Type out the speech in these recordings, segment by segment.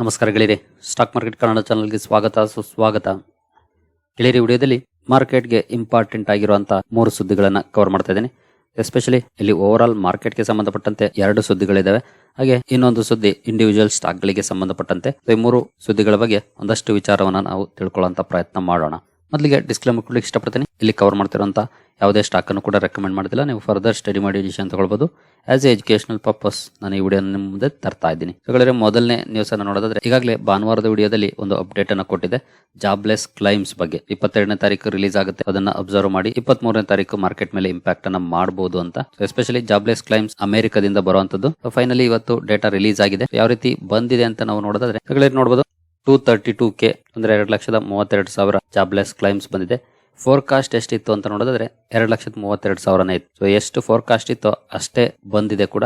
ನಮಸ್ಕಾರ ಗೆಳೆಯರಿ. Stock market Kannada ಚಾನಲ್ಗೆ ಸ್ವಾಗತ, ಸುಸ್ವಾಗತ. ಗೆಳೆಯರಿ ವಿಡಿಯೋದಲ್ಲಿ ಮಾರ್ಕೆಟ್ಗೆ ಇಂಪಾರ್ಟೆಂಟ್ ಆಗಿರುವಂತಹ ಮೂರು ಸುದ್ದಿಗಳನ್ನು ಕವರ್ ಮಾಡ್ತಾ ಇದ್ದೀನಿ. ಎಸ್ಪೆಷಲಿ ಇಲ್ಲಿ ಓವರ್ ಆಲ್ ಮಾರ್ಕೆಟ್ಗೆ ಸಂಬಂಧಪಟ್ಟಂತೆ ಎರಡು ಸುದ್ದಿಗಳಿದ್ದಾವೆ ಹಾಗೆ ಇನ್ನೊಂದು ಸುದ್ದಿ ಇಂಡಿವಿಜುವಲ್ ಸ್ಟಾಕ್ಗಳಿಗೆ ಸಂಬಂಧಪಟ್ಟಂತೆ. ಈ ಮೂರು ಸುದ್ದಿಗಳ ಬಗ್ಗೆ ಒಂದಷ್ಟು ವಿಚಾರವನ್ನ ನಾವು ತಿಳ್ಕೊಳ್ಳುವಂತ ಪ್ರಯತ್ನ ಮಾಡೋಣ. ಮೊದಲಿಗೆ ಡಿಸ್ಕ್ಲೇಮರ್ ಕೊಡ್ಲಿಕ್ಕೆ ಇಷ್ಟಪಡ್ತೀನಿ. ಇಲ್ಲಿ ಕವರ್ ಮಾಡ್ತಿರೋಂಥ ಯಾವುದೇ ಸ್ಟಾಕ್ ಅನ್ನು ಕೂಡ ರೆಕಮೆಂಡ್ ಮಾಡೋದಿಲ್ಲ. ನೀವು ಫರ್ದರ್ ಸ್ಟಡಿ ಮಾಡಿ ಡಿಸಿಷನ್ ತಗೊಳ್ಬಹುದು ಆಸ್ ಎ ಎಜುಕೇಷನಲ್ ಪರ್ಪಸ್ ನಾನು ಈ ವಿಡಿಯೋ ನಿಮ್ಮ ಮುಂದೆ ತರ್ತಾ ಇದ್ದೀನಿ. ಹಾಗಾದರೆ ಮೊದಲನೇ ನ್ಯೂಸ್ ಅನ್ನು ನೋಡೋದಾದ್ರೆ, ಈಗಾಗಲೇ ಭಾನುವಾರದ ವಿಡಿಯೋದಲ್ಲಿ ಒಂದು ಅಪ್ಡೇಟ್ ಅನ್ನು ಕೊಟ್ಟಿದೆ. ಜಾಬ್ಲೆಸ್ ಕ್ಲೈಮ್ಸ್ ಬಗ್ಗೆ. ಇಪ್ಪತ್ತೆರಡನೇ ತಾರೀಕು ರಿಲೀಸ್ ಆಗುತ್ತೆ. ಅದನ್ನ ಅಬ್ಸರ್ವ್ ಮಾಡಿ ಇಪ್ಪತ್ತ್ ಮೂರನೇ ತಾರೀಕು ಮಾರ್ಕೆಟ್ ಮೇಲೆ ಇಂಪ್ಯಾಕ್ಟ್ ಅನ್ನ ಮಾಡಬಹುದು ಅಂತ. ಎಸ್ಪೆಷಲಿ ಜಾಬ್ಲೆಸ್ ಕ್ಲೈಮ್ಸ್ ಅಮೆರಿಕದಿಂದ ಬರುವಂತದ್ದು. ಫೈನಲಿ ಇವತ್ತು ಡೇಟಾ ರಿಲೀಸ್ ಆಗಿದೆ. ಯಾವ ರೀತಿ ಬಂದಿದೆ ಅಂತ ನಾವು ನೋಡೋದಾದ್ರೆ ನೋಡಬಹುದು ಟೂ ತರ್ಟಿ ಟೂ ಕೆ ಅಂದ್ರೆ ಎರಡು ಲಕ್ಷದ ಮೂವತ್ತೆರಡು ಸಾವಿರ ಜಾಬ್ಲೆಸ್ ಕ್ಲೈಮ್ಸ್ ಬಂದಿದೆ. ಫೋರ್ಕಾಸ್ಟ್ ಎಷ್ಟಿತ್ತು ಅಂತ ನೋಡಿದ್ರೆ ಎರಡು ಲಕ್ಷದ ಮೂವತ್ತೆರಡು ಸಾವಿರನೇ ಇತ್ತು. ಸೊ ಎಷ್ಟು ಫೋರ್ಕಾಸ್ಟ್ ಇತ್ತು ಅಷ್ಟೇ ಬಂದಿದೆ ಕೂಡ.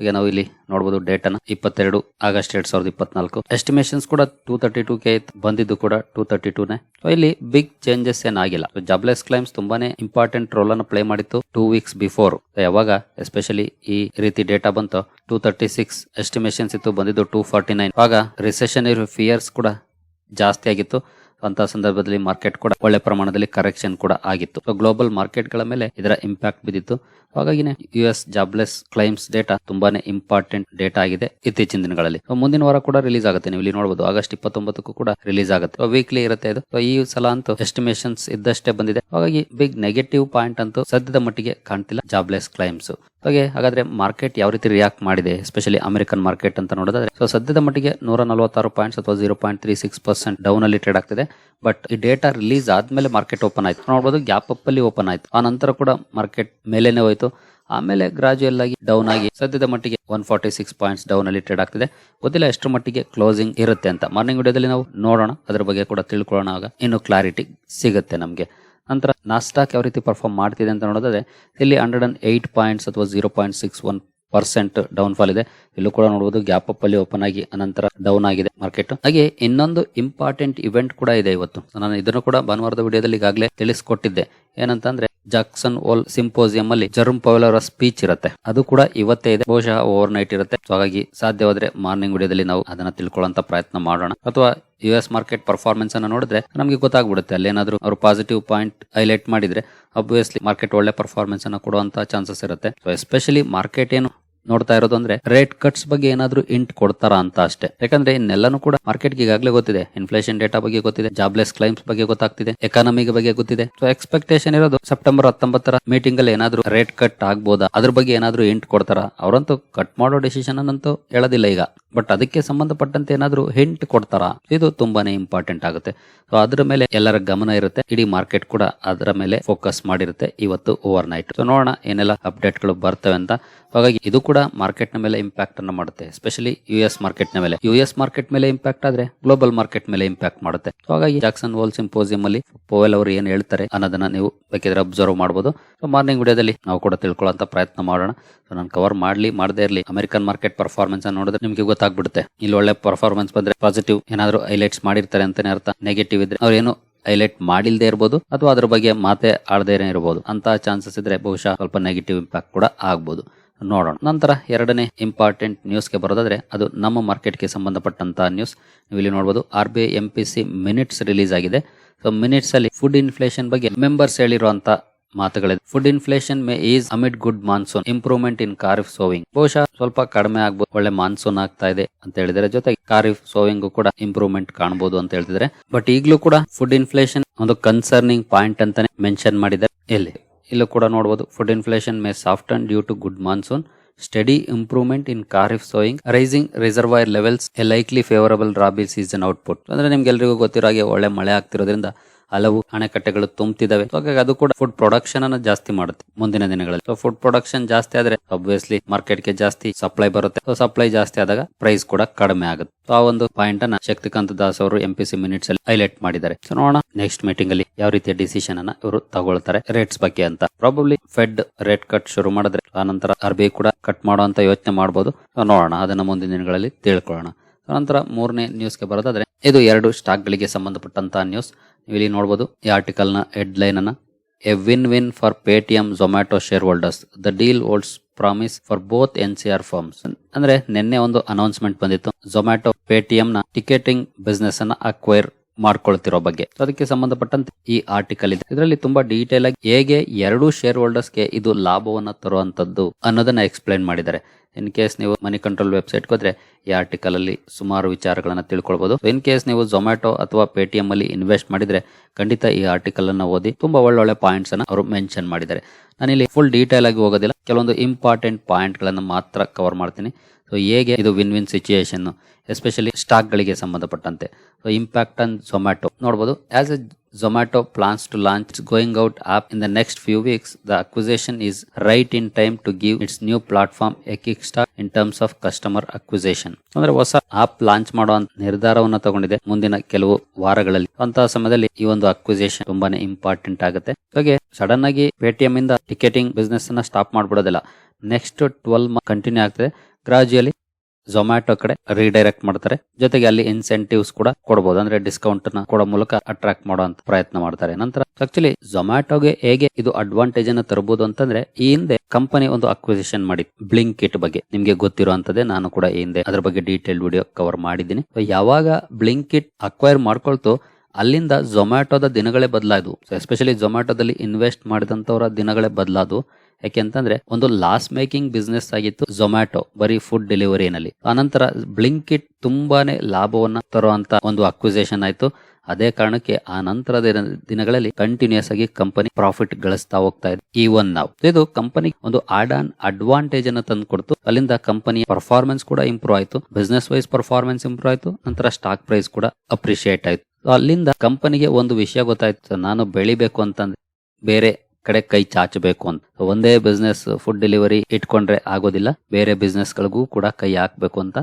ಈಗ ನಾವು ಇಲ್ಲಿ ನೋಡಬಹುದು ಡೇಟನ ಇಪ್ಪತ್ತೆರಡು ಆಗಸ್ಟ್ ಎರಡ್ ಸಾವಿರದ ಇಪ್ಪತ್ನಾಲ್ಕು. ಎಸ್ಟಿಮೇಷನ್ಸ್ ಕೂಡ ಟೂ ತರ್ಟಿ ಟೂ ಕೆ ಬಂದಿದ್ದು ಕೂಡ ಟೂ ತರ್ಟಿ ಟೂನೇ ಸೊ ಇಲ್ಲಿ ಬಿಗ್ ಚೇಂಜಸ್ ಏನಾಗಿಲ್ಲ ಜಬ್ಲೆಸ್ ಕ್ಲೈಮ್ಸ್ ತುಂಬಾನೇ ಇಂಪಾರ್ಟೆಂಟ್ ರೋಲ್ ಅನ್ನು ಪ್ಲೇ ಮಾಡಿತ್ತು ಟೂ ವೀಕ್ಸ್ ಬಿಫೋರ್ ಯಾವಾಗ ಎಸ್ಪೆಷಲಿ ಈ ರೀತಿ ಡೇಟಾ ಬಂತು ಟೂ ತರ್ಟಿ ಸಿಕ್ಸ್ ಎಸ್ಟಿಮೇಷನ್ಸ್ ಇತ್ತು, ಬಂದಿದ್ದು ಟೂ ಫಾರ್ಟಿ ನೈನ್ ಆಗ ರಿಸೆಷನ್ ಫಿಯರ್ಸ್ ಕೂಡ ಜಾಸ್ತಿ ಆಗಿತ್ತು. ಅಂತ ಸಂದರ್ಭದಲ್ಲಿ ಮಾರ್ಕೆಟ್ ಕೂಡ ಒಳ್ಳೆ ಪ್ರಮಾಣದಲ್ಲಿ ಕರೆಕ್ಷನ್ ಕೂಡ ಆಗಿತ್ತು. ಗ್ಲೋಬಲ್ ಮಾರ್ಕೆಟ್ಗಳ ಮೇಲೆ ಇದರ ಇಂಪ್ಯಾಕ್ಟ್ ಬಿದ್ದಿತ್ತು. ಹಾಗಾಗಿನೇ U S jobless claims data ತುಂಬಾನೇ ಇಂಪಾರ್ಟೆಂಟ್ ಡೇಟಾ ಆಗಿದೆ ಇತ್ತೀಚಿನ ದಿನಗಳಲ್ಲಿ. ಮುಂದಿನ ವಾರ ಕೂಡ ರಿಲೀಸ್ ಆಗುತ್ತೆ. ನೀವು ಇಲ್ಲಿ ನೋಡಬಹುದು ಆಗಸ್ಟ್ ಇಪ್ಪತ್ತೊಂಬತ್ತಕ್ಕೂ ಕೂಡ ರಿಲೀಸ್ ಆಗುತ್ತೆ. ವೀಕ್ಲಿ ಇರುತ್ತೆ ಇದು. ಈ ಸಲ ಅಂತೂ ಎಸ್ಟಿಮೇಷನ್ಸ್ ಇದ್ದಷ್ಟೇ ಬಂದಿದೆ. ಹಾಗಾಗಿ ಬಿಗ್ ನೆಗೆಟಿವ್ ಪಾಯಿಂಟ್ ಅಂತೂ ಸದ್ಯದ ಮಟ್ಟಿಗೆ ಕಾಣ್ತಿಲ್ಲ ಜಾಬ್ಲೆಸ್ ಕ್ಲೈಮ್ಸ್ ಹಾಗೆ ಹಾಗಾದ್ರೆ ಮಾರ್ಕೆಟ್ ಯಾವ ರೀತಿ ರಿಯಾಕ್ಟ್ ಮಾಡಿದೆ ಎಸ್ಪೆಷಲಿ ಅಮೆರಿಕನ್ ಮಾರ್ಕೆಟ್ ಅಂತ ನೋಡೋದಾದ್ರೆ ಸೊ ಸದ್ಯದ ಮಟ್ಟಿಗೆ ನೂರ ನಲವತ್ತಾರು ಪಾಯಿಂಟ್ಸ್ ಅಥವಾ zero point three six percent down ಅಲ್ಲಿ ಟ್ರೇಡ್ ಆಗ್ತಿದೆ. ಬಟ್ ಈ ಡೇಟಾ ರಿಲೀಸ್ ಆದ್ಮೇಲೆ ಮಾರ್ಕೆಟ್ ಓಪನ್ ಆಯ್ತು. ನೋಡಬಹುದು ಗ್ಯಾಪ್ ಅಪ್ ಅಲ್ಲಿ ಓಪನ್ ಆಯ್ತು. ಆ ನಂತರ ಕೂಡ ಮಾರ್ಕೆಟ್ ಮೇಲೇನೆ ಹೋಯ್ತು. ಆಮೇಲೆ ಗ್ರಾಜುಯಲ್ ಆಗಿ ಡೌನ್ ಆಗಿ ಸದ್ಯದ ಮಟ್ಟಿಗೆ one forty six points down ಅಲ್ಲಿ ಟ್ರೇಡ್ ಆಗ್ತಿದೆ. ಗೊತ್ತಿಲ್ಲ ಎಷ್ಟು ಮಟ್ಟಿಗೆ ಕ್ಲೋಸಿಂಗ್ ಇರುತ್ತೆ ಅಂತ. ಮಾರ್ನಿಂಗ್ ವಿಡಿಯೋದಲ್ಲಿ ನಾವು ನೋಡೋಣ. ಅದ್ರ ಬಗ್ಗೆ ಕೂಡ ತಿಳ್ಕೊಳ್ಳೋಣ ಆಗ. ಇನ್ನು ಕ್ಲಾರಿಟಿ ಸಿಗುತ್ತೆ ನಮಗೆ. ನಂತರ ನಾಸ್ಟಾಕ್ ಯಾವ ರೀತಿ ಪರ್ಫಾರ್ಮ್ ಮಾಡ್ತಿದೆ ಅಂತ ನೋಡೋದಾದ್ರೆ, ಇಲ್ಲಿ ಹಂಡ್ರೆಡ್ ಅಂಡ್ ಏಯ್ಟ್ ಪಾಯಿಂಟ್ಸ್ ಅಥವಾ zero point six one percent down fall ಇದೆ. ಇಲ್ಲೂ ಕೂಡ ನೋಡಬಹುದು ಗ್ಯಾಪ್ ಅಪ್ ಅಲ್ಲಿ ಓಪನ್ ಆಗಿ ಅನಂತರ ಡೌನ್ ಆಗಿದೆ ಮಾರ್ಕೆಟ್ ಹಾಗೆ ಇನ್ನೊಂದು ಇಂಪಾರ್ಟೆಂಟ್ ಇವೆಂಟ್ ಕೂಡ ಇದೆ ಇವತ್ತು. ನಾನು ಇದನ್ನು ಕೂಡ ಭಾನುವಾರದ ವಿಡಿಯೋದಲ್ಲಿ ಈಗಾಗಲೇ ತಿಳಿಸ್ಕೊಟ್ಟಿದ್ದೆ. ಏನಂತಂದ್ರೆ ಜಾಕ್ಸನ್ ಓಲ್ ಸಿಂಪೋಸಿಯಂ ಅಲ್ಲಿ ಜರ್ಮ್ ಪವೆಲ್ ಅವರ ಸ್ಪೀಚ್ ಇರುತ್ತೆ. ಅದು ಕೂಡ ಇವತ್ತೇ ಇದೆ. ಬಹುಶಃ ಓವರ್ ನೈಟ್ ಇರುತ್ತೆ ಹಾಗಾಗಿ ಸಾಧ್ಯವಾದ್ರೆ ಮಾರ್ನಿಂಗ್ ವಿಡಿಯೋದಲ್ಲಿ ನಾವು ಅದನ್ನ ತಿಳ್ಕೊಳ್ಳುವಂತ ಪ್ರಯತ್ನ ಮಾಡೋಣ. ಅಥವಾ ಯು ಎಸ್ ಮಾರ್ಕೆಟ್ ಪರ್ಫಾರ್ಮೆನ್ಸ್ ಅನ್ನ ನೋಡಿದ್ರೆ ನಮಗೆ ಗೊತ್ತಾಗ್ಬಿಡುತ್ತೆ. ಅಲ್ಲಿ ಏನಾದ್ರು ಅವರು ಪಾಸಿಟಿವ್ ಪಾಯಿಂಟ್ ಹೈಲೈಟ್ ಮಾಡಿದ್ರೆ ಅಬ್ವಿಯಸ್ಲಿ ಮಾರ್ಕೆಟ್ ಒಳ್ಳೆ ಪರ್ಫಾರ್ಮೆನ್ಸ್ ಅನ್ನ ಕೊಡುವಂತ ಚಾನ್ಸಸ್ ಇರುತ್ತೆ. ಸೊ ಎಸ್ಪೆಷಲಿ ಮಾರ್ಕೆಟ್ ಏನು ನೋಡ್ತಾ ಇರೋದು ಅಂದ್ರೆ ರೇಟ್ ಕಟ್ಸ್ ಬಗ್ಗೆ ಏನಾದ್ರೂ ಇಂಟ್ ಕೊಡ್ತಾರಾ ಅಂತ ಅಷ್ಟೇ. ಯಾಕಂದ್ರೆ ಇನ್ನೆಲ್ಲನೂ ಕೂಡ ಮಾರ್ಕೆಟ್ಗೆ ಈಗಾಗಲೇ ಗೊತ್ತಿದೆ. ಇನ್ಫ್ಲೇಷನ್ ಡೇಟಾ ಬಗ್ಗೆ ಗೊತ್ತಿದೆ. ಜಾಬ್ಲೆಸ್ ಕ್ಲೈಮ್ಸ್ ಬಗ್ಗೆ ಗೊತ್ತಾಗ್ತಿದೆ. ಎಕಾನಮಿ ಬಗ್ಗೆ ಗೊತ್ತಿದೆ. ಸೊ ಎಕ್ಸ್ಪೆಕ್ಟೇಷನ್ ಇರೋದು ಸೆಪ್ಟೆಂಬರ್ ಹತ್ತೊಂಬತ್ತರ ಮೀಟಿಂಗ್ ಅಲ್ಲಿ ಏನಾದ್ರೂ ರೇಟ್ ಕಟ್ ಆಗ್ಬೋದಾ? ಅದ್ರ ಬಗ್ಗೆ ಏನಾದ್ರೂ ಇಂಟ್ ಕೊಡ್ತಾರಾ? ಅವರಂತೂ ಕಟ್ ಮಾಡೋ ಡಿಸಿಷನ್ ಅನ್ನಂತೂ ಹೇಳೋದಿಲ್ಲ ಈಗ. ಬಟ್ ಅದಕ್ಕೆ ಸಂಬಂಧಪಟ್ಟಂತೆ ಏನಾದ್ರೂ ಹಿಂಟ್ ಕೊಡ್ತಾರಾ? ಇದು ತುಂಬಾನೇ ಇಂಪಾರ್ಟೆಂಟ್ ಆಗುತ್ತೆ. ಸೊ ಅದ್ರ ಮೇಲೆ ಎಲ್ಲರ ಗಮನ ಇರುತ್ತೆ. ಇಡೀ ಮಾರ್ಕೆಟ್ ಕೂಡ ಅದರ ಮೇಲೆ ಫೋಕಸ್ ಮಾಡಿರುತ್ತೆ ಇವತ್ತು ಓವರ್ ನೈಟ್ ಸೊ ನೋಡೋಣ ಏನೆಲ್ಲ ಅಪ್ಡೇಟ್ಗಳು ಬರ್ತವೆ ಅಂತ. ಹಾಗಾಗಿ ಇದು ಕೂಡ ಮಾರ್ಕೆಟ್ನ ಮೇಲೆ ಇಂಪ್ಯಾಕ್ಟ್ ಅನ್ನ ಮಾಡುತ್ತೆ. ಸ್ಪೆಷಲಿ ಯು ಎಸ್ ಮಾರ್ಕೆಟ್ನ ಮೇಲೆ. ಯು ಎಸ್ ಮಾರ್ಕೆಟ್ ಮೇಲೆ ಇಂಪ್ಯಾಕ್ಟ್ ಆದ್ರೆ ಗ್ಲೋಬಲ್ ಮಾರ್ಕೆಟ್ ಮೇಲೆ ಇಂಪ್ಯಾಕ್ಟ್ ಮಾಡುತ್ತೆ. ಹಾಗಾಗಿ ಜಾಕ್ಸನ್ ವೋಲ್ ಸಿಂಪೋಸಿಯಂ ಅಲ್ಲಿ ಪೋವೆಲ್ ಅವರು ಏನ್ ಹೇಳ್ತಾರೆ ಅನ್ನೋದನ್ನ ನೀವು ಬೇಕಿದ್ರೆ ಅಬ್ಸರ್ವ್ ಮಾಡಬಹುದು ಸೊ ಮಾರ್ನಿಂಗ್ ವಿಡಿಯೋದಲ್ಲಿ ನಾವು ಕೂಡ ತಿಳ್ಕೊಳ್ಳೋಂತ ಪ್ರಯತ್ನ ಮಾಡೋಣ. ಸೊ ನಾನು ಕವರ್ ಮಾಡ್ಲಿ, ಮಾಡದೇ ಇರಲಿ. ಅಮೆರಿಕನ್ ಮಾರ್ಕೆಟ್ ಪರ್ಫಾರ್ಮೆನ್ಸ್ ಅನ್ನು ನೋಡಿದ್ರೆ ನಿಮಗೆ ಗೊತ್ತಾಗ್ಬಿಡುತ್ತೆ. ಇಲ್ಲಿ ಒಳ್ಳೆ ಪರ್ಫಾರ್ಮೆನ್ಸ್ ಬಂದ್ರೆ ಪಾಸಿಟಿವ್ ಏನಾದ್ರು ಹೈಲೈಟ್ಸ್ ಮಾಡಿರ್ತಾರೆ ಅಂತಾನೆ ಅರ್ಥ. ನೆಗೆಟಿವ್ ಇದ್ರೆ ಅವ್ರು ಏನು ಹೈಲೈಟ್ ಮಾಡಿಲ್ದೇ ಇರಬಹುದು ಅಥವಾ ಅದ್ರ ಬಗ್ಗೆ ಮಾತೆ ಆಡದೇನೆ ಇರಬಹುದು ಅಂತ ಚಾನ್ಸಸ್ ಇದ್ರೆ ಬಹುಶಃ ಸ್ವಲ್ಪ ನೆಗೆಟಿವ್ ಇಂಪ್ಯಾಕ್ಟ್ ಕೂಡ ಆಗ್ಬಹುದು ನೋಡೋಣ. ನಂತರ ಎರಡನೇ ಇಂಪಾರ್ಟೆಂಟ್ ನ್ಯೂಸ್ಗೆ ಬರೋದಾದ್ರೆ ಅದು ನಮ್ಮ ಮಾರ್ಕೆಟ್ಗೆ ಸಂಬಂಧಪಟ್ಟಂತಹ ನ್ಯೂಸ್ ನೀವು ಇಲ್ಲಿ ನೋಡಬಹುದು R B I M P C minutes release ಆಗಿದೆ. ಸೊ ಮಿನಿಟ್ಸ್ ಅಲ್ಲಿ ಫುಡ್ ಇನ್ಫ್ಲೇಷನ್ ಬಗ್ಗೆ ಮೆಂಬರ್ಸ್ ಹೇಳಿರುವಂತ ಮಾತುಗಳಿದೆ. Food inflation may ease amid good monsoon improvement in kharif sowing ಬಹುಶಃ ಸ್ವಲ್ಪ ಕಡಿಮೆ ಆಗ್ಬೋದು, ಒಳ್ಳೆ ಮಾನ್ಸೂನ್ ಆಗ್ತಾ ಇದೆ ಅಂತ ಹೇಳಿದರೆ ಜೊತೆಗೆ ಕಾರಿಫ್ ಸೋವಿಂಗ್ ಕೂಡ ಇಂಪ್ರೂವ್ಮೆಂಟ್ ಕಾಣಬಹುದು ಅಂತ ಹೇಳ್ತಿದ್ರೆ ಬಟ್ ಈಗಲೂ ಕೂಡ ಫುಡ್ ಇನ್ಫ್ಲೇಷನ್ ಒಂದು ಕನ್ಸರ್ನಿಂಗ್ ಪಾಯಿಂಟ್ ಅಂತಾನೆ ಮೆನ್ಷನ್ ಮಾಡಿದ್ದಾರೆ. ಎಲ್ಲಿ? ಇಲ್ಲೂ ಕೂಡ ನೋಡಬಹುದು food inflation may soften due to good monsoon steady improvement in kharif sowing rising reservoir levels a likely favourable rabi season output ಅಂದ್ರೆ ನಿಮ್ಗೆಲ್ರಿಗೂ ಗೊತ್ತಿರೋ ಹಾಗೆ ಒಳ್ಳೆ ಮಳೆ ಆಗ್ತಿರೋದ್ರಿಂದ ಹಲವು ಅಣೆಕಟ್ಟೆಗಳು ತುಂಬುತ್ತಿದ್ದಾವೆ ಹಾಗಾಗಿ ಅದು ಕೂಡ ಫುಡ್ ಪ್ರೊಡಕ್ಷನ್ ಅನ್ನು ಜಾಸ್ತಿ ಮಾಡುತ್ತೆ ಮುಂದಿನ ದಿನಗಳಲ್ಲಿ. ಸೊ ಫುಡ್ ಪ್ರೊಡಕ್ಷನ್ ಜಾಸ್ತಿ ಆದ್ರೆ ಅಬ್ವಿಯಸ್ಲಿ ಮಾರ್ಕೆಟ್ಗೆ ಜಾಸ್ತಿ ಸಪ್ಲೈ ಬರುತ್ತೆ. ಸೊ ಸಪ್ಲೈ ಜಾಸ್ತಿ ಆದಾಗ ಪ್ರೈಸ್ ಕೂಡ ಕಡಿಮೆ ಆಗುತ್ತೆ. ಆ ಒಂದು ಪಾಯಿಂಟ್ ಅನ್ನ ಶಕ್ತಿಕಾಂತ್ ದಾಸ್ ಅವರು ಎಂ ಪಿ ಸಿ ಮಿನಿಟ್ಸ್ ಅಲ್ಲಿ ಹೈಲೈಟ್ ಮಾಡಿದ್ದಾರೆ. ಸೊ ನೋಡೋಣ ನೆಕ್ಸ್ಟ್ ಮೀಟಿಂಗ್ ಅಲ್ಲಿ ಯಾವ ರೀತಿಯ ಡಿಸಿಷನ್ ಅನ್ನ ಇವರು ತಗೊಳ್ತಾರೆ ರೇಟ್ಸ್ ಬಗ್ಗೆ ಅಂತ. ಪ್ರಾಬಬ್ಲಿ ಫೆಡ್ ರೇಟ್ ಕಟ್ ಶುರು ಮಾಡಿದ್ರೆ ಆನಂತರ ಬಿ ಕೂಡ ಕಟ್ ಮಾಡುವಂತ ಯೋಚನೆ ಮಾಡಬಹುದು ನೋಡೋಣ ಅದನ್ನ ಮುಂದಿನ ದಿನಗಳಲ್ಲಿ ತಿಳ್ಕೊಳ್ಳೋಣ. ನಂತರ ಮೂರನೇ ನ್ಯೂಸ್ಗೆ ಬರೋದಾದ್ರೆ, ಇದು ಎರಡು ಸ್ಟಾಕ್ ಗಳಿಗೆ ಸಂಬಂಧಪಟ್ಟಂತಹ ನ್ಯೂಸ್ ನೀವು ಇಲ್ಲಿ ನೋಡಬಹುದು ಈ ಆರ್ಟಿಕಲ್ನ ಹೆಡ್ ಲೈನ್ ಅನ್ನ, a win win for Paytm Zomato shareholders the deal holds promise for both N C R firms ಅಂದ್ರೆ, ನಿನ್ನೆ ಒಂದು ಅನೌನ್ಸ್ಮೆಂಟ್ ಬಂದಿತ್ತು. ಝೊಮ್ಯಾಟೊ ಪೇಟಿಎಂ ನ ಟಿಕೆಟಿಂಗ್ ಬಿಸ್ನೆಸ್ ಅನ್ನ ಅಕ್ವೈರ್ ಮಾಡ್ಕೊಳ್ತಿರೋ ಬಗ್ಗೆ. ಅದಕ್ಕೆ ಸಂಬಂಧಪಟ್ಟಂತೆ ಈ ಆರ್ಟಿಕಲ್ ಇದೆ. ಇದರಲ್ಲಿ ತುಂಬಾ ಡೀಟೇಲ್ ಆಗಿ ಹೇಗೆ ಎರಡು ಶೇರ್ ಹೋಲ್ಡರ್ಸ್ಗೆ ಇದು ಲಾಭವನ್ನ ತರುವಂತದ್ದು ಅನ್ನೋದನ್ನ ಎಕ್ಸ್ಪ್ಲೈನ್ ಮಾಡಿದ್ದಾರೆ. ಇನ್ ಕೇಸ್ ನೀವು ಮನಿ ಕಂಟ್ರೋಲ್ ವೆಬ್ಸೈಟ್ ಹೋದ್ರೆ ಈ ಆರ್ಟಿಕಲ್ ಅಲ್ಲಿ ಸುಮಾರು ವಿಚಾರಗಳನ್ನ ತಿಳ್ಕೊಳ್ಬಹುದು ಇನ್ ಕೇಸ್ ನೀವು ಝೊಮ್ಯಾಟೊ ಅಥವಾ ಪೇಟಿಎಂ ಅಲ್ಲಿ ಇನ್ವೆಸ್ಟ್ ಮಾಡಿದ್ರೆ ಖಂಡಿತ ಈ ಆರ್ಟಿಕಲ್ ಅನ್ನ ಓದಿ ತುಂಬಾ ಒಳ್ಳೊಳ್ಳೆ ಪಾಯಿಂಟ್ಸ್ ಅನ್ನ ಅವರು ಮೆನ್ಷನ್ ಮಾಡಿದ್ದಾರೆ. ನಾನಿಲ್ಲಿ ಫುಲ್ ಡೀಟೇಲ್ ಆಗಿ ಹೋಗೋದಿಲ್ಲ. ಕೆಲವೊಂದು ಇಂಪಾರ್ಟೆಂಟ್ ಪಾಯಿಂಟ್ ಗಳನ್ನ ಮಾತ್ರ ಕವರ್ ಮಾಡ್ತೀನಿ. ಸೊ ಹೇಗೆ ಇದು win win situation especially stock ಗಳಿಗೆ ಸಂಬಂಧಪಟ್ಟಂತೆ. ಸೊ ಇಂಪ್ಯಾಕ್ಟ್ ಆನ್ ಝೊಮ್ಯಾಟೊ ನೋಡಬಹುದು as a Zomato plans to launch going out app in the next few weeks the acquisition is right in time to give its new platform a kick start in terms of customer acquisition ಅಂದ್ರೆ ಹೊಸ app launch ಮಾಡೋ ನಿರ್ಧಾರವನ್ನು ತಗೊಂಡಿದೆ ಮುಂದಿನ ಕೆಲವು ವಾರಗಳಲ್ಲಿ. ಅಂತಹ ಸಮಯದಲ್ಲಿ ಈ ಒಂದು ಅಕ್ವಿಸೇಷನ್ ತುಂಬಾನೇ ಇಂಪಾರ್ಟೆಂಟ್ ಆಗುತ್ತೆ. ಹಾಗೆ ಸಡನ್ ಆಗಿ ಪೇಟಿಎಂ ಇಂದ ಟಿಕೆಟಿಂಗ್ ಬಿಸ್ನೆಸ್ ಅನ್ನ ಸ್ಟಾಪ್ ಮಾಡ್ಬಿಡೋದಿಲ್ಲ. ನೆಕ್ಸ್ಟ್ ಟ್ವೆಲ್ ಕಂಟಿನ್ಯೂ ಆಗ್ತದೆ. ಗ್ರಾಜುಯಲಿ ಝೊಮ್ಯಾಟೊ ಕಡೆ ರೀಡೈರೆಕ್ಟ್ ಮಾಡ್ತಾರೆ. ಜೊತೆಗೆ ಅಲ್ಲಿ ಇನ್ಸೆಂಟಿವ್ಸ್ ಕೂಡ ಕೊಡಬಹುದು ಅಂದ್ರೆ ಡಿಸ್ಕೌಂಟ್ನ ಕೊಡೋ ಮೂಲಕ ಅಟ್ರಾಕ್ಟ್ ಮಾಡುವಂತ ಪ್ರಯತ್ನ ಮಾಡ್ತಾರೆ. ನಂತರ ಆಕ್ಚುಲಿ ಝೊಮ್ಯಾಟೊಗೆ ಹೇಗೆ ಇದು ಅಡ್ವಾಂಟೇಜ್ ಅನ್ನ ತರಬಹುದು ಅಂತಂದ್ರೆ, ಈ ಹಿಂದೆ ಕಂಪನಿ ಒಂದು ಅಕ್ವಿಸಿಷನ್ ಮಾಡಿ ಬ್ಲಿಂಕ್ ಇಟ್ ಬಗ್ಗೆ. ನಿಮ್ಗೆ ಗೊತ್ತಿರುವಂತದ್ದೇ ನಾನು ಕೂಡ ಈ ಹಿಂದೆ ಅದ್ರ ಬಗ್ಗೆ ಡೀಟೇಲ್ ವಿಡಿಯೋ ಕವರ್ ಮಾಡಿದ್ದೀನಿ. ಯಾವಾಗ ಬ್ಲಿಂಕ್ ಇಟ್ ಅಕ್ವೈರ್ ಮಾಡ್ಕೊಳ್ತು, ಅಲ್ಲಿಂದ ಝೊಮ್ಯಾಟೊದ ದಿನಗಳೇ ಬದಲಾಯ್ದು. ಎಸ್ಪೆಷಲಿ ಝೊಮ್ಯಾಟೊದಲ್ಲಿ ಇನ್ವೆಸ್ಟ್ ಮಾಡಿದಂತವರ ದಿನಗಳೇ ಬದಲಾದವು ಯಾಕೆಂತಂದ್ರೆ ಒಂದು ಲಾಸ್ ಮೇಕಿಂಗ್ ಬಿಸ್ನೆಸ್ ಆಗಿತ್ತು ಝೊಮ್ಯಾಟೊ ಬರೀ ಫುಡ್ ಡೆಲಿವರಿನಲ್ಲಿ ಆನಂತರ ಬ್ಲಿಂಕಿಟ್ ತುಂಬಾನೇ ಲಾಭವನ್ನ ತರುವಂತ ಒಂದು ಅಕ್ವಿಸೇಷನ್ ಆಯ್ತು. ಅದೇ ಕಾರಣಕ್ಕೆ ಆ ನಂತರದ ದಿನಗಳಲ್ಲಿ ಕಂಟಿನ್ಯೂಸ್ ಆಗಿ ಕಂಪನಿ ಪ್ರಾಫಿಟ್ ಗಳಿಸ್ತಾ ಹೋಗ್ತಾ ಇದೆ. ಈ ಒನ್ ನಾವು. ಇದು ಕಂಪನಿ ಒಂದು ಆಡ್ ಆನ್ ಅಡ್ವಾಂಟೇಜ್ ಅನ್ನು ತಂದು ಕೊಡ್ತು. ಅಲ್ಲಿಂದ ಕಂಪನಿಯ ಪರ್ಫಾರ್ಮೆನ್ಸ್ ಕೂಡ ಇಂಪ್ರೂವ್ ಆಯ್ತು. ಬಿಸ್ನೆಸ್ ವೈಸ್ ಪರ್ಫಾರ್ಮೆನ್ಸ್ ಇಂಪ್ರೂವ್ ಆಯ್ತು. ನಂತರ ಸ್ಟಾಕ್ ಪ್ರೈಸ್ ಕೂಡ ಅಪ್ರಿಶಿಯೇಟ್ ಆಯ್ತು. ಅಲ್ಲಿಂದ ಕಂಪನಿಗೆ ಒಂದು ವಿಷಯ ಗೊತ್ತಾಯ್ತು. ನಾನು ಬೆಳಿಬೇಕು ಅಂತಂದ್ರೆ ಬೇರೆ ಕಡೆ ಕೈ ಚಾಚಬೇಕು ಅಂತ. ಒಂದೇ ಬಿಸ್ನೆಸ್ ಫುಡ್ ಡೆಲಿವರಿ ಇಟ್ಕೊಂಡ್ರೆ ಆಗೋದಿಲ್ಲ. ಬೇರೆ ಬಿಸ್ನೆಸ್ಗಳಿಗೂ ಕೂಡ ಕೈ ಹಾಕ್ಬೇಕು ಅಂತ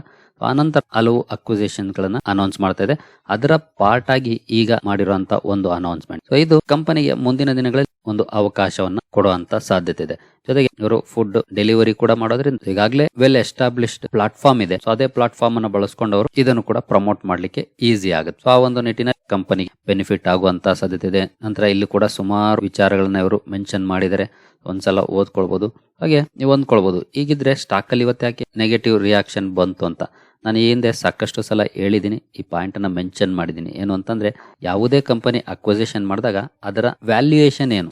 ಆನಂತರ ಹಲವು ಅಕ್ವಿಸೇಷನ್ ಗಳನ್ನ ಅನೌನ್ಸ್ ಮಾಡ್ತಾ ಇದೆ. ಅದರ ಪಾರ್ಟ್ ಆಗಿ ಈಗ ಮಾಡಿರುವಂತ ಒಂದು ಅನೌನ್ಸ್ಮೆಂಟ್ ಸೊ ಇದು ಕಂಪನಿಗೆ ಮುಂದಿನ ದಿನಗಳಲ್ಲಿ ಒಂದು ಅವಕಾಶವನ್ನ ಕೊಡುವಂತ ಸಾಧ್ಯತೆ ಇದೆ. ಜೊತೆಗೆ ಇವರು ಫುಡ್ ಡೆಲಿವರಿ ಕೂಡ ಮಾಡೋದ್ರಿಂದ ಈಗಾಗಲೇ ವೆಲ್ ಎಸ್ಟಾಬ್ಲಿಷ್ಡ್ ಪ್ಲಾಟ್ಫಾರ್ಮ್ ಇದೆ. ಸೊ ಅದೇ ಪ್ಲಾಟ್ಫಾರ್ಮ್ ಅನ್ನು ಬಳಸ್ಕೊಂಡವರು ಇದನ್ನು ಕೂಡ ಪ್ರಮೋಟ್ ಮಾಡ್ಲಿಕ್ಕೆ ಈಸಿ ಆಗುತ್ತೆ. ಸೊ ಆ ಒಂದು ನಿಟ್ಟಿನ ಕಂಪನಿ ಬೆನಿಫಿಟ್ ಆಗುವಂತ ಸಾಧ್ಯತೆ ಇದೆ. ನಂತರ ಇಲ್ಲಿ ಕೂಡ ಸುಮಾರು ವಿಚಾರಗಳನ್ನ ಇವರು ಮೆನ್ಷನ್ ಮಾಡಿದರೆ ಒಂದ್ಸಲ ಓದ್ಕೊಳ್ಬಹುದು ಹಾಗೆ ನೀವು ಅಂದ್ಕೊಳ್ಬಹುದು ಈಗಿದ್ರೆ ಸ್ಟಾಕ್ ಅಲ್ಲಿ ಇವತ್ತು ಯಾಕೆ ನೆಗೆಟಿವ್ ರಿಯಾಕ್ಷನ್ ಬಂತು ಅಂತ? ನಾನು ಈ ಹಿಂದೆ ಸಾಕಷ್ಟು ಸಲ ಹೇಳಿದ್ದೀನಿ, ಈ ಪಾಯಿಂಟ್ ಅನ್ನ ಮೆನ್ಷನ್ ಮಾಡಿದ್ದೀನಿ. ಏನು ಅಂತಂದ್ರೆ, ಯಾವುದೇ ಕಂಪನಿ ಅಕ್ವಸೇಷನ್ ಮಾಡಿದಾಗ ಅದರ ವ್ಯಾಲ್ಯೂಯೇಷನ್ ಏನು?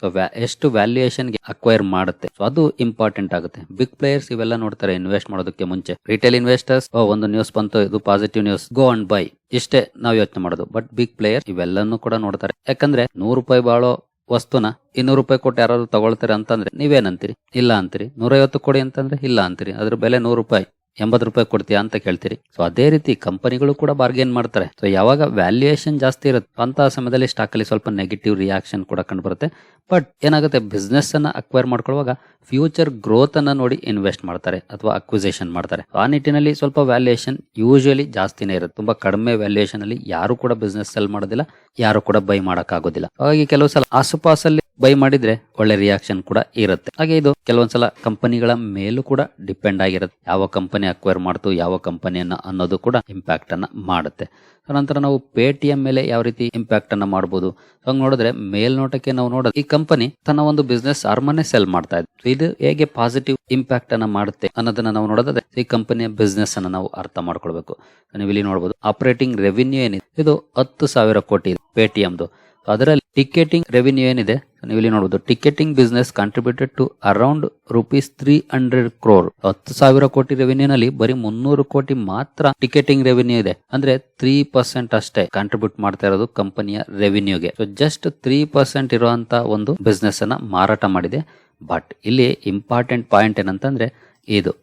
ಎಷ್ಟು ವ್ಯಾಲ್ಯೂಯೇಷನ್ಗೆ ಅಕ್ವೈರ್ ಮಾಡುತ್ತೆ? ಸೊ ಅದು ಇಂಪಾರ್ಟೆಂಟ್ ಆಗುತ್ತೆ. ಬಿಗ್ ಪ್ಲೇಯರ್ಸ್ ಇವೆಲ್ಲ ನೋಡ್ತಾರೆ ಇನ್ವೆಸ್ಟ್ ಮಾಡೋದಕ್ಕೆ ಮುಂಚೆ. ರಿಟೇಲ್ ಇನ್ವೆಸ್ಟರ್ಸ್ ಒಂದು ನ್ಯೂಸ್ ಬಂತು, ಇದು positive news go and buy ಇಷ್ಟೇ ನಾವು ಯೋಚನೆ ಮಾಡೋದು. ಬಟ್ ಬಿಗ್ ಪ್ಲೇಯರ್ ಇವೆಲ್ಲನೂ ಕೂಡ ನೋಡ್ತಾರೆ. ಯಾಕಂದ್ರೆ, ನೂರು ರೂಪಾಯಿ ಬಾಳೋ ವಸ್ತುನ ಇನ್ನೂರು ರೂಪಾಯಿ ಕೊಟ್ಟು ಯಾರಾದ್ರು ತಗೊಳ್ತಾರೆ ಅಂತಂದ್ರೆ ನೀವೇನಂತೀರಿ? ಇಲ್ಲ ಅಂತೀರಿ. ನೂರೈವತ್ತು ಕೊಡಿ ಅಂತಂದ್ರೆ ಇಲ್ಲ ಅಂತೀರಿ. ಅದ್ರ ಬೆಲೆ ನೂರು ರೂಪಾಯಿ. ಎಂಬತ್ತು ರೂಪಾಯಿ ಕೊಡ್ತೀಯಾ ಅಂತ ಕೇಳ್ತೀರಿ. ಸೊ ಅದೇ ರೀತಿ ಕಂಪನಿಗಳು ಕೂಡ ಬಾರ್ಗೇನ್ ಮಾಡ್ತಾರೆ. ಸೊ ಯಾವಾಗ ವ್ಯಾಲ್ಯೂಯೇಷನ್ ಜಾಸ್ತಿ ಇರುತ್ತೆ ಅಂತ ಸಮಯದಲ್ಲಿ ಸ್ಟಾಕ್ ಅಲ್ಲಿ ಸ್ವಲ್ಪ ನೆಗೆಟಿವ್ ರಿಯಾಕ್ಷನ್ ಕೂಡ ಕಂಡು ಬರುತ್ತೆ ಬಟ್ ಏನಾಗುತ್ತೆ ಬಿಸ್ನೆಸ್ ಅನ್ನ ಅಕ್ವೈರ್ ಮಾಡ್ಕೊಳ್ಳುವಾಗ ಫ್ಯೂಚರ್ ಗ್ರೋತ್ ಅನ್ನ ನೋಡಿ ಇನ್ವೆಸ್ಟ್ ಮಾಡ್ತಾರೆ, ಅಥವಾ ಅಕ್ವಿಸೇಷನ್ ಮಾಡ್ತಾರೆ. ಆ ನಿಟ್ಟಿನಲ್ಲಿ ಸ್ವಲ್ಪ ವ್ಯಾಲ್ಯೂಯೇಷನ್ ಯೂಶುವಲಿ ಜಾಸ್ತಿನೇ ಇರುತ್ತೆ ತುಂಬಾ ಕಡಿಮೆ ವ್ಯಾಲ್ಯೂಯೇಷನ್ ಅಲ್ಲಿ ಯಾರು ಕೂಡ ಬಿಸ್ನೆಸ್ ಸೆಲ್ ಮಾಡೋದಿಲ್ಲ, ಯಾರು ಕೂಡ ಬೈ ಮಾಡಕ್ ಆಗೋದಿಲ್ಲ ಹಾಗಾಗಿ ಕೆಲವು ಸಲ ಆಸುಪಾಸಲ್ಲಿ ಬೈ ಮಾಡಿದ್ರೆ ಒಳ್ಳೆ ರಿಯಾಕ್ಷನ್ ಕೂಡ ಇರುತ್ತೆ. ಹಾಗೆ ಇದು ಕೆಲವೊಂದ್ಸಲ ಕಂಪನಿಗಳ ಮೇಲೂ ಕೂಡ ಡಿಪೆಂಡ್ ಆಗಿರುತ್ತೆ. ಯಾವ ಕಂಪನಿ ಅಕ್ವೈರ್ ಮಾಡ್ತು, ಯಾವ ಕಂಪನಿಯನ್ನ ಅನ್ನೋದು ಕೂಡ ಇಂಪ್ಯಾಕ್ಟ್ ಅನ್ನ ಮಾಡುತ್ತೆ. ನಂತರ ನಾವು ಪೇಟಿಎಂ ಮೇಲೆ ಯಾವ ರೀತಿ ಇಂಪ್ಯಾಕ್ಟ್ ಅನ್ನ ಮಾಡಬಹುದು ಹಂಗ್ ನೋಡಿದ್ರೆ ಮೇಲ್ನೋಟಕ್ಕೆ ನಾವು ನೋಡೋದು, ಈ ಕಂಪನಿ ತನ್ನ ಒಂದು ಬಿಸ್ನೆಸ್ ಅರ್ಮನೆ ಸೆಲ್ ಮಾಡ್ತಾ ಇದೆ. ಇದು ಹೇಗೆ ಪಾಸಿಟಿವ್ ಇಂಪ್ಯಾಕ್ಟ್ ಅನ್ನ ಮಾಡುತ್ತೆ ಅನ್ನೋದನ್ನ ನಾವು ನೋಡೋದಾದ್ರೆ, ಈ ಕಂಪನಿಯ ಬಿಸ್ನೆಸ್ ಅನ್ನ ನಾವು ಅರ್ಥ ಮಾಡ್ಕೊಳ್ಬೇಕು. ನೀವು ಇಲ್ಲಿ ನೋಡಬಹುದು ಆಪರೇಟಿಂಗ್ ರೆವಿನ್ಯೂ ಏನಿದೆ? ಇದು ಹತ್ತು ಸಾವಿರ ಕೋಟಿ ಪೇಟಿಎಂದು ಅದರಲ್ಲಿ ಟಿಕೆಟಿಂಗ್ ರೆವಿನ್ಯೂ ಏನಿದೆ? ನೀವು ಇಲ್ಲಿ ನೋಡಬಹುದು ticketing business contributed to around rupees three hundred crore ಹತ್ತು ಸಾವಿರ ಕೋಟಿ ರೆವೆನ್ಯೂ ನಲ್ಲಿ ಬರೀ ಮುನ್ನೂರು ಕೋಟಿ ಮಾತ್ರ ಟಿಕೆಟಿಂಗ್ ರೆವೆನ್ಯೂ ಇದೆ. ಅಂದ್ರೆ ತ್ರೀ ಪರ್ಸೆಂಟ್ ಅಷ್ಟೇ ಕಾಂಟ್ರಿಬ್ಯೂಟ್ ಮಾಡ್ತಾ ಇರೋದು ಕಂಪನಿಯ ರೆವಿನ್ಯೂಗೆ ಸೊ ಜಸ್ಟ್ ತ್ರೀ ಪರ್ಸೆಂಟ್ ಇರುವಂತ ಒಂದು ಬಿಸ್ನೆಸ್ ಅನ್ನ ಮಾರಾಟ ಮಾಡಿದೆ. ಬಟ್ ಇಲ್ಲಿ ಇಂಪಾರ್ಟೆಂಟ್ ಪಾಯಿಂಟ್ ಏನಂತಂದ್ರೆ ಇದು.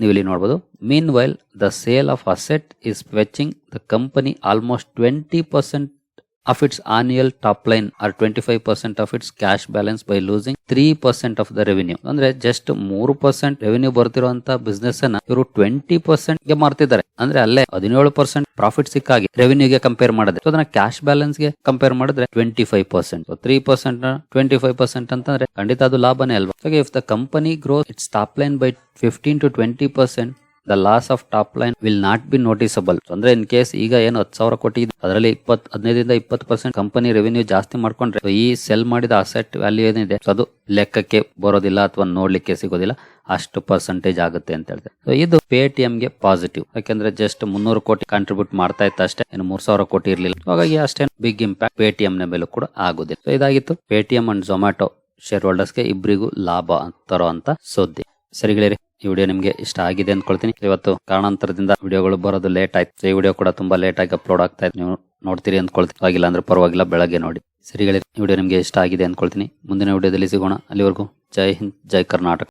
ನೀವು ಇಲ್ಲಿ ನೋಡಬಹುದು meanwhile the sale of asset is fetching the company almost twenty percent of its annual top line or 25% of its cash balance by losing 3% of the revenue. ಅಂದ್ರೆ ಜಸ್ಟ್ ಮೂರು percent revenue ಬರ್ತಿರುವಂತ business ಅನ್ನ ಇವರು twenty ಪರ್ಸೆಂಟ್ಗೆ ಮಾರ್ತಿದ್ದಾರೆ. ಅಂದ್ರೆ ಅಲ್ಲೇ ಹದಿನೇಳು ಪರ್ಸೆಂಟ್ ಪ್ರಾಫಿಟ್ ಸಿಕ್ಕಾಗಿ ರೆವೆನ್ಯೂಗೆ ಕಂಪೇರ್ ಮಾಡಿದ್ರೆ. ಅದನ್ನ ಕ್ಯಾಶ್ ಬ್ಯಾಲೆನ್ಸ್ಗೆ ಕಂಪೇರ್ ಮಾಡಿದ್ರೆ twenty five percent three percent twenty five percent ಅಂತಂದ್ರೆ ಖಂಡಿತ ಅದು ಲಾಭನೇ ಅಲ್ವಾ? If the company grow its top line by fifteen to twenty percent the loss of top line will not be noticeable ಅಂದ್ರೆ in case ಈಗ ಏನು ಹತ್ತು ಸಾವಿರ ಕೋಟಿ ಅದರಲ್ಲಿ ಇಪ್ಪತ್ ಹದಿನೈದರಿಂದ ಇಪ್ಪತ್ತು ಪರ್ಸೆಂಟ್ ಕಂಪನಿ ರೆವೆನ್ಯೂ ಜಾಸ್ತಿ ಮಾಡ್ಕೊಂಡ್ರೆ ಈ ಸೆಲ್ ಮಾಡಿದ ಅಸೆಟ್ ವ್ಯಾಲ್ಯೂ ಏನಿದೆ ಅದು ಲೆಕ್ಕಕ್ಕೆ ಬರೋದಿಲ್ಲ ಅಥವಾ ನೋಡ್ಲಿಕ್ಕೆ ಸಿಗೋದಿಲ್ಲ, ಅಷ್ಟು ಪರ್ಸೆಂಟೇಜ್ ಆಗುತ್ತೆ ಅಂತ ಹೇಳ್ತಾರೆ. ಸೊ ಇದು ಪೇಟಿಎಂಗೆ ಪಾಸಿಟಿವ್ ಯಾಕಂದ್ರೆ ಜಸ್ಟ್ ಮುನ್ನೂರು ಕೋಟಿ ಕಾಂಟ್ರಿಬ್ಯೂಟ್ ಮಾಡ್ತಾ ಇತ್ತು ಅಷ್ಟೇ, ಇನ್ನು ಮೂರ್ ಸಾವಿರ ಕೋಟಿ ಇರಲಿಲ್ಲ. ಹಾಗಾಗಿ ಅಷ್ಟೇ ಬಿಗ್ ಇಂಪ್ಯಾಕ್ಟ್ ಪೇಟಿಎಂ ನ ಮೇಲೂ ಕೂಡ ಆಗುದಿಲ್ಲ. ಸೊ ಇದಾಗಿತ್ತು ಪೇಟಿಎಂ ಅಂಡ್ ಝೊಮ್ಯಾಟೊ ಶೇರ್ ಹೋಲ್ಡರ್ಸ್ಗೆ ಇಬ್ಬರಿಗೂ ಲಾಭ ತರೋ ಅಂತ ಸುದ್ದಿ. ಸರಿಗಳೇ ಗೆಳೆಯರಿ ಈ ವಿಡಿಯೋ ನಿಮಗೆ ಇಷ್ಟ ಆಗಿದೆ ಅಂದ್ಕೊಳ್ತೀನಿ ಇವತ್ತು ಕಾರಣಾಂತರದಿಂದ ವಿಡಿಯೋಗಳು ಬರೋದು ಲೇಟ್ ಆಯ್ತು. ಈ ವಿಡಿಯೋ ಕೂಡ ತುಂಬಾ ಲೇಟ್ ಆಗಿ ಅಪ್ಲೋಡ್ ಆಗ್ತಾ ಇದೆ ನೀವು ನೋಡ್ತೀರಿ ಅಂದ್ಕೊಳ್ತೀನಿ ಆಗಿಲ್ಲ ಅಂದ್ರೆ ಪರವಾಗಿಲ್ಲ, ಬೆಳಗ್ಗೆ ನೋಡಿ. ಸರಿ ಈ ವಿಡಿಯೋ ನಿಮಗೆ ಇಷ್ಟ ಆಗಿದೆ ಅಂದ್ಕೊಳ್ತೀನಿ ಮುಂದಿನ ವಿಡಿಯೋದಲ್ಲಿ ಸಿಗೋಣ. ಅಲ್ಲಿವರೆಗೂ ಜೈ ಹಿಂದ್, ಜೈ ಕರ್ನಾಟಕ.